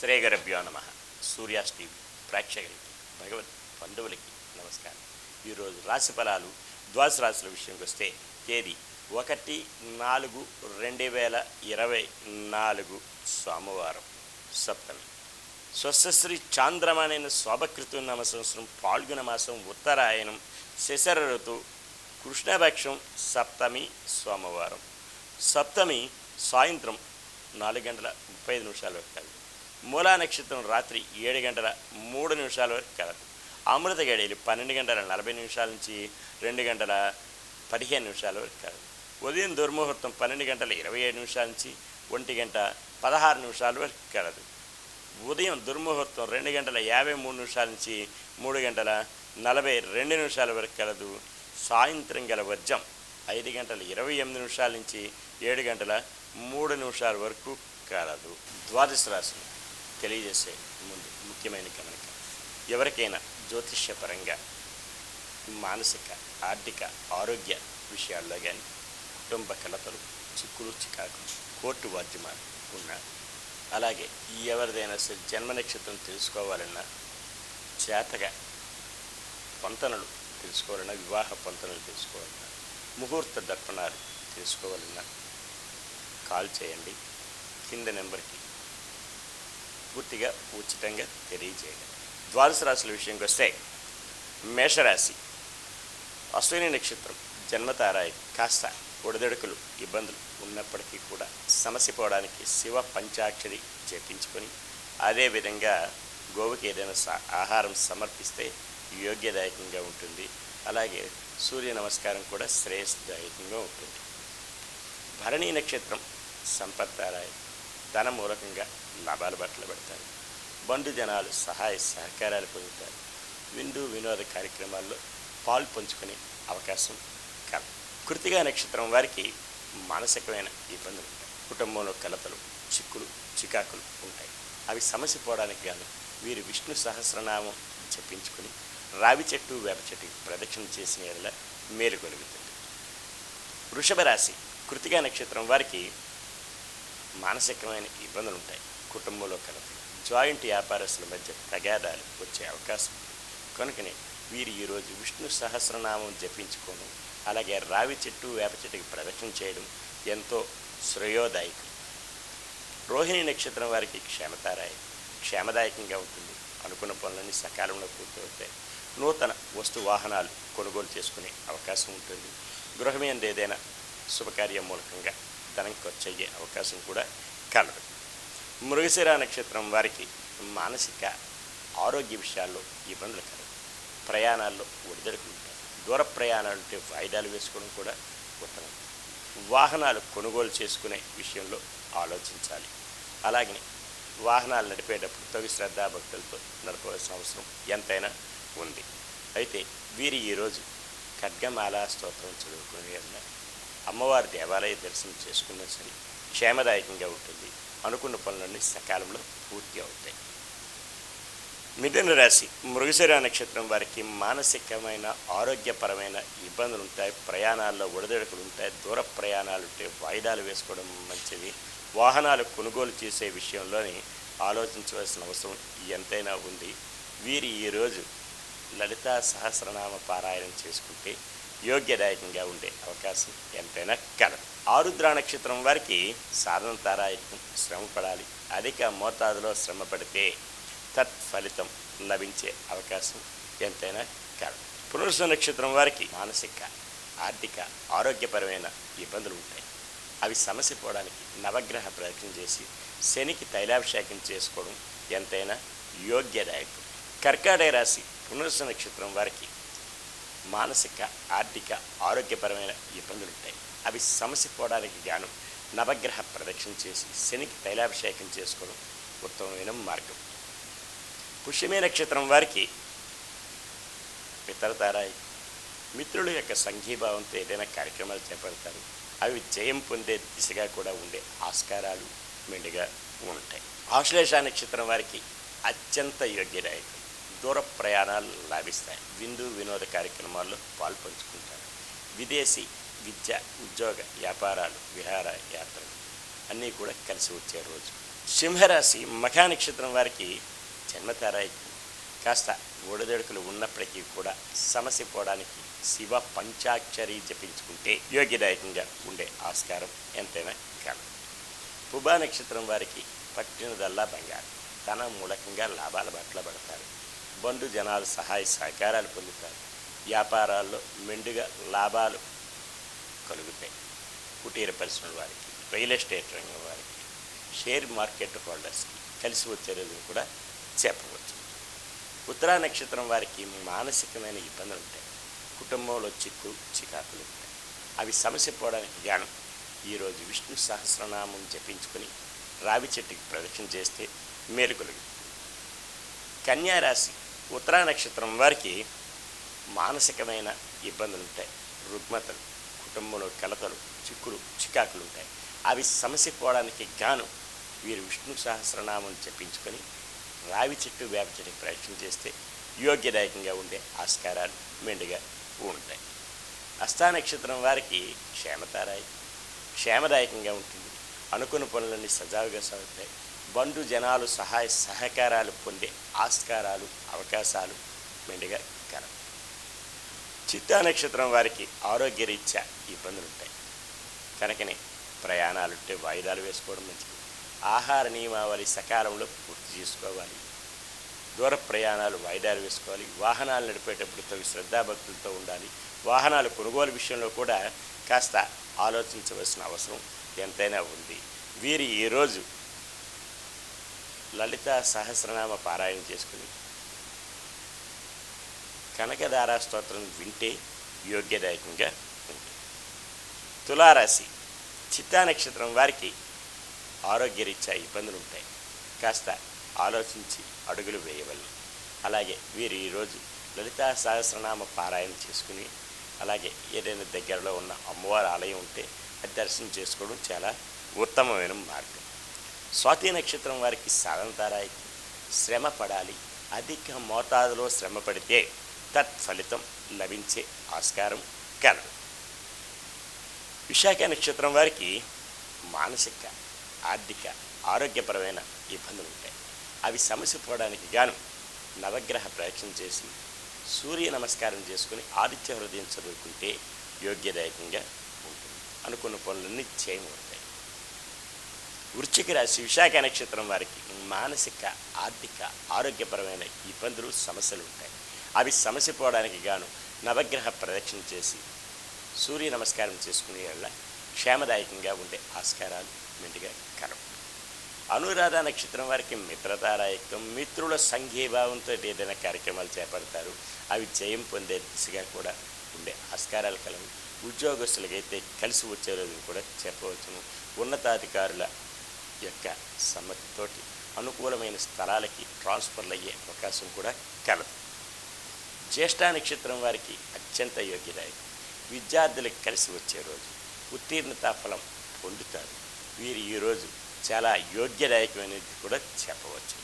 శ్రేగరభ్యో నమ. సూర్యాస్ టీవీ ప్రేక్షకులకి భగవత్ బంధువులకి నమస్కారం. ఈరోజు రాశి ఫలాలు ద్వాస రాశుల విషయంకి వస్తే తేదీ ఒకటి నాలుగు రెండు వేల ఇరవై నాలుగు సోమవారం. సప్తమి. స్వస్థశ్రీ చాంద్రమానైన శోభకృతు నామ సంవత్సరం పాల్గొన మాసం ఉత్తరాయణం శశర ఋతువు కృష్ణపక్షం సప్తమి సోమవారం. సప్తమి సాయంత్రం నాలుగు గంటల ముప్పై ఐదు నిమిషాలు వరకు మూలా నక్షత్రం రాత్రి ఏడు గంటల మూడు నిమిషాల వరకు కలదు. అమృత గడియలు పన్నెండు గంటల నలభై నిమిషాల నుంచి రెండు గంటల పదిహేను నిమిషాల వరకు కలదు. ఉదయం దుర్ముహూర్తం పన్నెండు గంటల ఇరవై ఏడు నిమిషాల నుంచి ఒంటి గంట పదహారు నిమిషాల వరకు కలదు. ఉదయం దుర్ముహూర్తం రెండు గంటల యాభై మూడు నిమిషాల నుంచి మూడు గంటల నలభై రెండు నిమిషాల వరకు కలదు. సాయంత్రం గల వర్జం ఐదు గంటల ఇరవై ఎనిమిది నిమిషాల నుంచి ఏడు గంటల మూడు నిమిషాల వరకు కలదు. ద్వాదశ రాశులు తెలియజేసే ముందు ముఖ్యమైన గమనిక. ఎవరికైనా జ్యోతిష్యపరంగా మానసిక ఆర్థిక ఆరోగ్య విషయాల్లో కానీ కుటుంబ కలతలు చిక్కులు చికాకు కోర్టు వాద్యమాలు ఉన్నారు అలాగే ఎవరిదైనా సరే జన్మ నక్షత్రం తెలుసుకోవాలన్నా చేతగా పొంతనలు తెలుసుకోవాలన్నా వివాహ పొంతనలు తెలుసుకోవాలన్నా ముహూర్త దర్పణాలు తెలుసుకోవాలన్నా కాల్ చేయండి. కింద నెంబర్కి పూర్తిగా ఉచితంగా తెలియజేయండి. ద్వాదశ రాశుల విషయంకి వస్తే మేషరాశి అశ్విని నక్షత్రం జన్మతారాయి కాస్త ఒడిదొడుకులు ఇబ్బందులు ఉన్నప్పటికీ కూడా సమస్య పోవడానికి శివ పంచాక్షరి జపించుకొని అదేవిధంగా గోవుకి ఏదైనా సా- ఆహారం సమర్పిస్తే యోగ్యదాయకంగా ఉంటుంది. అలాగే సూర్య నమస్కారం కూడా శ్రేయస్దాయకంగా ఉంటుంది. భరణీ నక్షత్రం సంపత్తారాయి ధన మూలకంగా లాభాల బట్టలు పెడతారు. బంధు జనాలు సహాయ సహకారాలు పొందుతారు. విందు వినోద కార్యక్రమాల్లో పాలు పంచుకునే అవకాశం కలదు కృతిగా నక్షత్రం వారికి మానసికమైన ఇబ్బందులు ఉంటాయి. కుటుంబంలో కలతలు చిక్కులు చికాకులు ఉంటాయి. అవి సమస్య పోవడానికి గాను వీరు విష్ణు సహస్రనామం జపించుకుని రావి చెట్టు వేప చెట్టు ప్రదక్షిణ చేసిన ఎడల మేలు కలుగుతుంది. వృషభ రాశి కృతిగా నక్షత్రం వారికి మానసికమైన ఇబ్బందులు ఉంటాయి కుటుంబంలో కలపలు జాయింట్ వ్యాపారస్తుల మధ్య తగాదాలు వచ్చే అవకాశం కనుకనే వీరు ఈరోజు విష్ణు సహస్రనామం జపించుకోను అలాగే రావి చెట్టు వేప చెట్టుకి ప్రదక్షిణ చేయడం ఎంతో శ్రేయోదాయకం. రోహిణి నక్షత్రం వారికి క్షేమతారాయి క్షేమదాయకంగా ఉంటుంది. అనుకున్న పనులన్నీ సకాలంలో పూర్తవుతాయి. నూతన వస్తు వాహనాలు కొనుగోలు చేసుకునే అవకాశం ఉంటుంది. గృహమేందు ఏదైనా శుభకార్యం మూలకంగా ధనం ఖర్చు అయ్యే అవకాశం కూడా కలదు. మృగశిర నక్షత్రం వారికి మానసిక ఆరోగ్య విషయాల్లో ఇబ్బందులు కలవు. ప్రయాణాల్లో ఒడిదడుకులు ఉంటాయి. దూర ప్రయాణాలు అంటే వాయిదాలు వేసుకోవడం కూడా ఉత్తమం. వాహనాలు కొనుగోలు చేసుకునే విషయంలో ఆలోచించాలి. అలాగే వాహనాలు నడిపేటప్పుడు తగు శ్రద్ధాభక్తులతో నడపవలసిన అవసరం ఎంతైనా ఉంది. అయితే వీరి ఈరోజు ఖడ్గమాలా స్తోత్రం చదువుకునే అమ్మవారి దేవాలయ దర్శనం చేసుకున్నా సరే క్షేమదాయకంగా ఉంటుంది. అనుకున్న పనులన్నీ సకాలంలో పూర్తి అవుతాయి. మిథున రాశి మృగశిర నక్షత్రం వారికి మానసికమైన ఆరోగ్యపరమైన ఇబ్బందులు ఉంటాయి. ప్రయాణాల్లో ఒడిదొడుకులు ఉంటాయి. దూర ప్రయాణాలు ఉంటే వాయిదాలు వేసుకోవడం మంచిది. వాహనాలు కొనుగోలు చేసే విషయంలోని ఆలోచించవలసిన అవసరం ఎంతైనా ఉంది. వీరి ఈరోజు లలితా సహస్రనామ పారాయణం చేసుకుంటే యోగ్యదాయకంగా ఉండే అవకాశం ఎంతైనా కలదు ఆరుద్ర నక్షత్రం వారికి సాధన తారాయత్నం శ్రమ పడాలి అధిక మోతాదులో శ్రమ పడితే తత్ఫలితం లభించే అవకాశం ఎంతైనా కలదు పునరుష నక్షత్రం వారికి మానసిక ఆర్థిక ఆరోగ్యపరమైన ఇబ్బందులు ఉంటాయి. అవి సమస్య పోవడానికి నవగ్రహ ప్రయత్నం చేసి శనికి తైలాభిషేకం చేసుకోవడం ఎంతైనా యోగ్యదాయకం. కర్కాటక రాశి పునరుష నక్షత్రం వారికి మానసిక ఆర్థిక ఆరోగ్యపరమైన ఇబ్బందులు ఉంటాయి. అవి సమస్య పోవడానికి గాను నవగ్రహ ప్రదక్షిణ చేసి శనికి తైలాభిషేకం చేసుకోవడం ఉత్తమమైన మార్గం. పుష్యమే నక్షత్రం వారికి పితరతారాయి. మిత్రుల యొక్క సంఘీభావంతో ఏదైనా కార్యక్రమాలు చేపడతారు. అవి జయం పొందే దిశగా కూడా ఉండే ఆస్కారాలు మెండుగా ఉంటాయి. ఆశ్లేష నక్షత్రం వారికి అత్యంత యోగ్యదాయకం. దూర ప్రయాణాలు లాభిస్తాయి. విందు వినోద కార్యక్రమాల్లో పాల్పంచుకుంటారు. విదేశీ విద్య ఉద్యోగ వ్యాపారాలు విహార యాత్రలు అన్నీ కూడా కలిసి వచ్చే రోజు. సింహరాశి మఖా నక్షత్రం వారికి జన్మతారాయికి కాస్త ఒడిదొడుకులు ఉన్నప్పటికీ కూడా సమస్య పోవడానికి శివ పంచాక్షరి జపించుకుంటే యోగ్యదాయకంగా ఉండే ఆస్కారం ఎంతైనా కలదు. పుబా నక్షత్రం వారికి పట్టినదల్లా బంగారం. తన మూలకంగా లాభాల బట్ల పడతారు. బండు జనాలు సహాయ సహకారాలు పొందుతారు. వ్యాపారాల్లో మెండుగా లాభాలు కలుగుతాయి. కుటీర పరిశ్రమల వారికి రియల్ ఎస్టేట్ రంగం వారికి షేర్ మార్కెట్ హోల్డర్స్కి కలిసి వచ్చే రోజును కూడా చెప్పవచ్చు. ఉత్తరా నక్షత్రం వారికి మానసికమైన ఇబ్బందులు ఉంటాయి. కుటుంబంలో చిక్కు చికాకులు ఉంటాయి. అవి సమస్య పోవడానికి గాను ఈరోజు విష్ణు సహస్రనామం జపించుకొని రావి చెట్టుకి ప్రదక్షిణ చేస్తే మేలు కలుగుతుంది. కన్యారాశి ఉత్తరా నక్షత్రం వారికి మానసికమైన ఇబ్బందులు ఉంటాయి. రుగ్మతలు కుటుంబంలో కలతలు చిక్కులు చికాకులు ఉంటాయి. అవి సమస్య పోవడానికి గాను వీరు విష్ణు సహస్రనామం చెప్పించుకొని రావి చెట్టు వేప చెట్టు ప్రయత్నం చేస్తే యోగ్యదాయకంగా ఉండే ఆస్కారాలు మెండుగా ఉంటాయి. అష్టా నక్షత్రం వారికి క్షేమతారాయి క్షేమదాయకంగా ఉంటుంది. అనుకున్న పనులన్నీ సజావుగా సాగుతాయి. బంధు జనాలు సహాయ సహకారాలు పొందే ఆస్కారాలు అవకాశాలు మెండుగా కలవు చిత్తా నక్షత్రం వారికి ఆరోగ్యరీత్యా ఇబ్బందులు ఉంటాయి కనుకనే ప్రయాణాలుంటే వాయిదాలు వేసుకోవడం మంచిది. ఆహార నియమావళి సకాలంలో పూర్తి చేసుకోవాలి. దూర ప్రయాణాలు వాయిదాలు వేసుకోవాలి. వాహనాలు నడిపేటప్పుడు తగు శ్రద్ధాభక్తులతో ఉండాలి. వాహనాలు కొనుగోలు విషయంలో కూడా కాస్త ఆలోచించవలసిన అవసరం ఎంతైనా ఉంది. వీరి ఈరోజు లలిత సహస్రనామ పారాయణ చేసుకుని కనకదారా స్తోత్రం వింటే యోగ్యదాయకంగా ఉంటుంది. తులారాశి చిత్తా నక్షత్రం వారికి ఆరోగ్యరీత్యా ఇబ్బందులు ఉంటాయి కాస్త ఆలోచించి అడుగులు వేయవలను. అలాగే వీరు ఈరోజు లలితా సహస్రనామ పారాయణ చేసుకుని అలాగే ఏదైనా దగ్గరలో ఉన్న అమ్మవారి ఆలయం ఉంటే అది దర్శనం చేసుకోవడం చాలా ఉత్తమమైన మార్గం. స్వాతి నక్షత్రం వారికి సాధనతారాయికి శ్రమ పడాలి. అధిక మోతాదులో శ్రమ పడితే తత్ఫలితం లభించే ఆస్కారం కలదు. విశాఖ నక్షత్రం వారికి మానసిక ఆర్థిక ఆరోగ్యపరమైన ఇబ్బందులు ఉంటాయి. అవి సమస్య పోవడానికి గాను నవగ్రహ ప్రయత్నం చేసి సూర్య నమస్కారం చేసుకుని ఆదిత్య హృదయం చదువుకుంటే యోగ్యదాయకంగా ఉంటుంది. అనుకున్న పనులన్నీ చేయమవుతాయి. వృశ్చిక రాశి విశాఖ నక్షత్రం వారికి మానసిక ఆర్థిక ఆరోగ్యపరమైన ఇబ్బందులు సమస్యలు ఉంటాయి. అవి సమస్య పోవడానికి గాను నవగ్రహ ప్రదక్షిణ చేసి సూర్య నమస్కారం చేసుకునే వల్ల క్షేమదాయకంగా ఉండే ఆస్కారాలు మెండుగా కలవు. అనురాధ నక్షత్రం వారికి మిత్రతారాయకం మిత్రుల సంఘీభావంతో ఏదైనా కార్యక్రమాలు చేపడతారు. అవి జయం పొందే దిశగా కూడా ఉండే ఆస్కారాలు కలవు. ఉద్యోగస్తులకైతే కలిసి వచ్చే రోజు కూడా చెప్పవచ్చును ఉన్నతాధికారుల యొక్క సమ్మతితోటి అనుకూలమైన స్థలాలకి ట్రాన్స్ఫర్లు అయ్యే అవకాశం కూడా కలదు. జ్యేష్ఠ నక్షత్రం వారికి అత్యంత యోగ్యదాయకం విద్యార్థులకు కలిసి వచ్చే రోజు ఉత్తీర్ణతా ఫలం పొందుతారు. వీరు ఈరోజు చాలా యోగ్యదాయకమైనది కూడా చెప్పవచ్చు.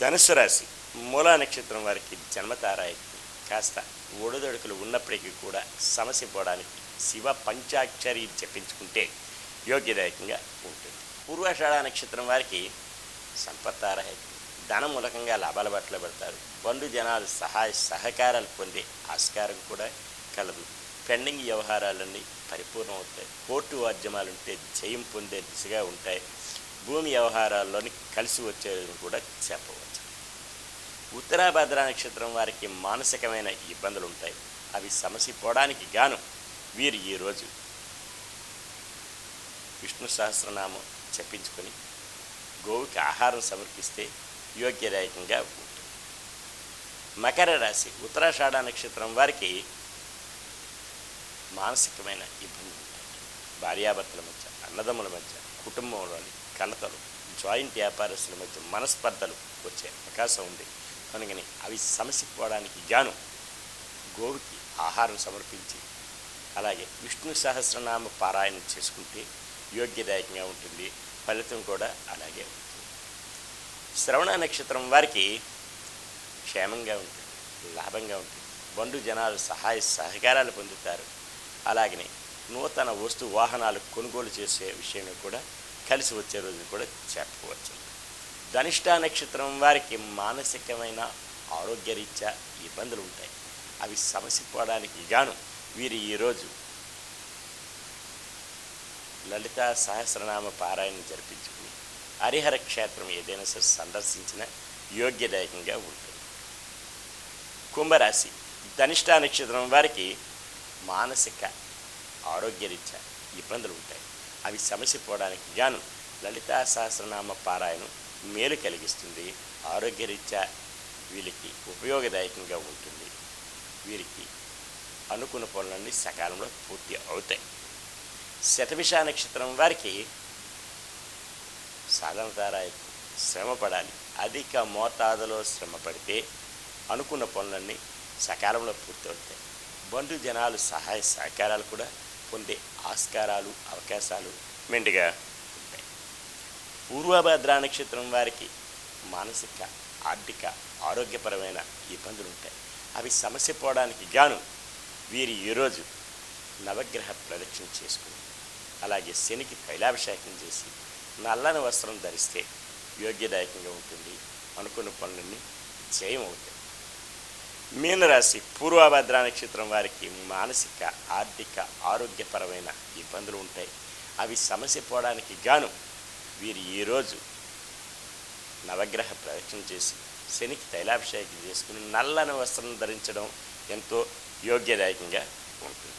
ధనుసు రాశి మూలా నక్షత్రం వారికి జన్మతారాయకం కాస్త ఒడిదొడుకులు ఉన్నప్పటికీ కూడా సమస్య పోవడానికి శివ పంచాక్షరి చెప్పించుకుంటే యోగ్యదాయకంగా ఉంటుంది. పూర్వాషాఢ నక్షత్రం వారికి సంపత్తారాయకం ధనం మూలకంగా లాభాల బట్టలు పెడతారు. బంధు జనాలు సహాయ సహకారాలు పొందే ఆస్కారం కూడా కలదు. పెండింగ్ వ్యవహారాలన్నీ పరిపూర్ణం అవుతాయి కోర్టు వాద్యమాలుంటే జయం పొందే దిశగా ఉంటాయి. భూమి వ్యవహారాల్లోని కలిసి వచ్చేది కూడా చెప్పవచ్చు. ఉత్తరాభద్ర నక్షత్రం వారికి మానసికమైన ఇబ్బందులు ఉంటాయి అవి సమసిపోవడానికి గాను వీరు ఈరోజు విష్ణు సహస్రనామం చెప్పించుకొని గోవుకి ఆహారం సమర్పిస్తే యోగ్యదాయకంగా ఉంటుంది. మకర రాశి ఉత్తరాషాఢ నక్షత్రం వారికి మానసికమైన ఇబ్బందులు ఉంటాయి. భార్యాభర్తల మధ్య అన్నదమ్ముల మధ్య కుటుంబంలోని కలతలు జాయింట్ వ్యాపారస్తుల మధ్య మనస్పర్ధలు వచ్చే అవకాశం ఉంది. కనుకని అవి సమసిపోవడానికి గాను గోవుకి ఆహారం సమర్పించి అలాగే విష్ణు సహస్రనామ పారాయణం చేసుకుంటే యోగ్యదాయకంగా ఉంటుంది ఫలితం కూడా అలాగే ఉంటుంది. శ్రవణ నక్షత్రం వారికి క్షేమంగా ఉంటుంది లాభంగా ఉంటుంది. బంధు జనాలు సహాయ సహకారాలు పొందుతారు. అలాగనే నూతన వస్తు వాహనాలు కొనుగోలు చేసే విషయంలో కూడా కలిసి వచ్చే రోజు కూడా చెప్పవచ్చు. ధనిష్ట నక్షత్రం వారికి మానసికమైన ఆరోగ్యరీత్యా ఇబ్బందులు ఉంటాయి. అవి సమస్య పోవడానికి గాను వీరు ఈరోజు లలితా సహస్రనామ పారాయణ జరిపించుకుని హరిహర క్షేత్రం ఏదైనా సరే సందర్శించిన యోగ్యదాయకంగా ఉంటుంది. కుంభరాశి ధనిష్టా నక్షత్రం వారికి మానసిక ఆరోగ్యరీత్యా ఇబ్బందులు ఉంటాయి. అవి సమస్య పోవడానికి గాను లలితా సహస్రనామ పారాయణం మేలు కలిగిస్తుంది. ఆరోగ్యరీత్యా వీళ్ళకి ఉపయోగదాయకంగా ఉంటుంది. వీరికి అనుకున్న పనులన్నీ సకాలంలో పూర్తి అవుతాయి. శతభిష నక్షత్రం వారికి సాధనతారాయకు శ్రమ పడాలి అధిక మోతాదులో శ్రమ పడితే అనుకున్న పనులన్నీ సకాలంలో పూర్తవుతాయి. బంధు జనాలు సహాయ సహకారాలు కూడా పొందే ఆస్కారాలు అవకాశాలు మెండుగా ఉంటాయి. పూర్వభద్ర నక్షత్రం వారికి మానసిక ఆర్థిక ఆరోగ్యపరమైన ఇబ్బందులు ఉంటాయి. అవి సమస్య పోవడానికి గాను వీరు ఈరోజు నవగ్రహ ప్రదక్షిణ చేసుకుంటారు అలాగే శనికి తైలాభిషేకం చేసి నల్లని వస్త్రం ధరిస్తే యోగ్యదాయకంగా ఉంటుంది. అనుకున్న పనులన్నీ జయం అవుతాయి మీనరాశి పూర్వభద్ర నక్షత్రం వారికి మానసిక ఆర్థిక ఆరోగ్యపరమైన ఇబ్బందులు ఉంటాయి. అవి సమస్య పోవడానికి గాను వీరు ఈరోజు నవగ్రహ ప్రవేశం చేసి శనికి తైలాభిషేకం చేసుకుని నల్లని వస్త్రం ధరించడం ఎంతో యోగ్యదాయకంగా ఉంటుంది.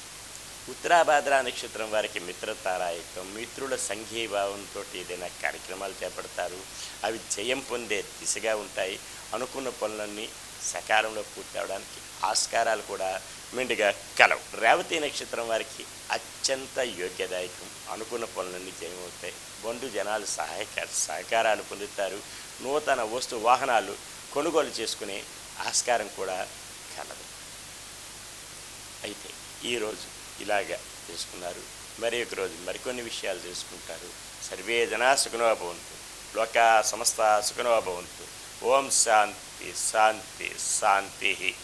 ఉత్తరాభాద్ర నక్షత్రం వారికి మిత్రతారాయకం మిత్రుల సంఘీభావంతో ఏదైనా కార్యక్రమాలు చేపడతారు. అవి జయం పొందే దిశగా ఉంటాయి. అనుకున్న పనులన్నీ సకాలంలో పూర్తి అవడానికి ఆస్కారాలు కూడా మెండుగా కలవు. రేవతి నక్షత్రం వారికి అత్యంత యోగ్యదాయకం. అనుకున్న పనులన్నీ జయమవుతాయి. బంధు జనాలు సహాయక సహకారాలు పొందుతారు. నూతన వస్తు వాహనాలు కొనుగోలు చేసుకునే ఆస్కారం కూడా కలదు. అయితే ఈరోజు ఇలాగ చేసుకున్నారు మరి ఒక రోజు మరికొన్ని విషయాలు చేసుకుంటారు సర్వే జనా సుఖనో భవంతు. లోక సమస్త సుఖనో భవంతు. ఓం శాంతి శాంతి శాంతి.